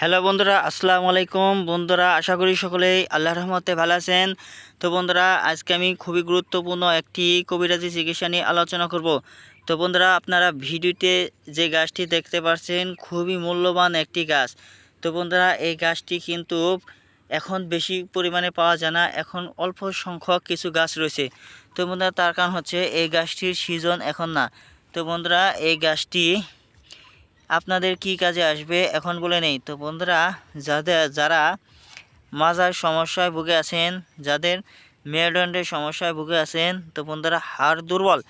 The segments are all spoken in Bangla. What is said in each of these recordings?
হ্যালো বন্ধুরা, আসসালামু আলাইকুম। বন্ধুরা, আশা করি সকলেই আল্লাহ রহমতে ভালো আছেন। তো বন্ধুরা, আজকে আমি খুবই গুরুত্বপূর্ণ একটি কবিরাজি চিকিৎসা নিয়ে আলোচনা করব। তো বন্ধুরা, আপনারা ভিডিওতে যে গাছটি দেখতে পাচ্ছেন, খুবই মূল্যবান একটি গাছ। তো বন্ধুরা, এই গাছটি কিন্তু এখন বেশি পরিমাণে পাওয়া যায় না, এখন অল্প সংখ্যক কিছু গাছ রয়েছে। তো বন্ধুরা, তার কারণ হচ্ছে এই গাছটির সিজন এখন না। তো বন্ধুরা, এই গাছটি আপনাদের কি কাজে আসবে? এখন বলে নেই। তো বন্ধুরা, যাদের, যারা মাজার সমস্যায় ভুগে আছেন, যাদের মেরুদণ্ডের সমস্যায় ভুগে আছেন, তো বন্ধুরা, হাড় দুর্বল।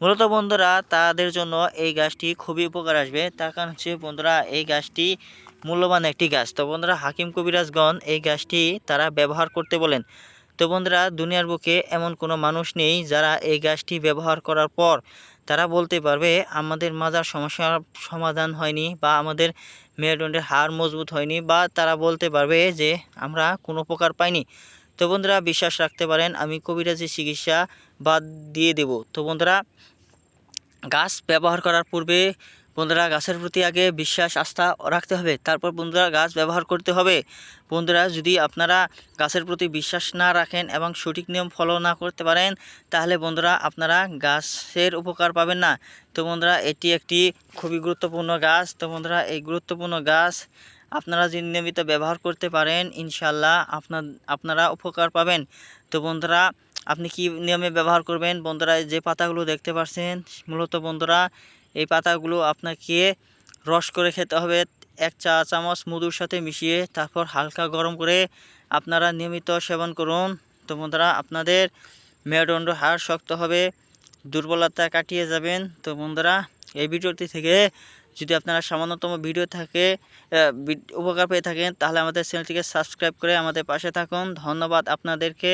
মূলত বন্ধুরা, তাদের জন্য এই গাছটি খুবই উপকার আসবে। তার কারণ হচ্ছে, বন্ধুরা, এই গাছটি মূল্যবান একটি গাছ। তো বন্ধুরা, হাকিম কবিরাজগণ এই গাছটি তারা ব্যবহার করতে বলেন। তো বন্ধুরা, দুনিয়ার বুকে এমন কোনো মানুষ নেই যারা এই গাছটি ব্যবহার করার পর তারা বলতে পারবে, আমাদের মাজার সমস্যার সমাধান হয়নি বা আমাদের মেরুদণ্ডের হাড় মজবুত হয়নি বা তারা বলতে পারবে যে আমরা কোনো প্রকার পাইনি। তো বন্ধুরা, বিশ্বাস রাখতে পারেন, আমি কবিরাজি চিকিৎসা বাদ দিয়ে দেব। তো বন্ধুরা গাছ ব্যবহার করার পূর্বে বন্ধুরা, গাছের প্রতি আগে বিশ্বাস, আস্থা রাখতে হবে। তারপর বন্ধুরা, গাছ ব্যবহার করতে হবে। বন্ধুরা, যদি আপনারা গাছের প্রতি বিশ্বাস না রাখেন এবং সঠিক নিয়ম ফলো না করতে পারেন, তাহলে বন্ধুরা, আপনারা গাছের উপকার পাবেন না। তো বন্ধুরা, এটি একটি খুবই গুরুত্বপূর্ণ গাছ। তো বন্ধুরা, এই গুরুত্বপূর্ণ গাছ আপনারা যদি নিয়মিত ব্যবহার করতে পারেন ইনশাল্লাহ আপনার, আপনারা উপকার পাবেন। তো বন্ধুরা, আপনি কি নিয়মে ব্যবহার করবেন? বন্ধুরা যে পাতাগুলো দেখতে পাচ্ছেন, মূলত বন্ধুরা এই পাতাগুলো আপনাকে রস করে খেতে হবে। এক চা চামচ মধুর সাথে মিশিয়ে তারপর হালকা গরম করে আপনারা নিয়মিত সেবন করুন। তো বন্ধুরা, আপনাদের মেরুদণ্ড হাড় শক্ত হবে, দুর্বলতা কাটিয়ে যাবেন। তো বন্ধুরা, এই ভিডিওটি থেকে যদি আপনারা সামান্যতম ভিডিও থাকে উপকার পেয়ে থাকেন, তাহলে আমাদের চ্যানেলটিকে সাবস্ক্রাইব করে আমাদের পাশে থাকুন। ধন্যবাদ আপনাদেরকে।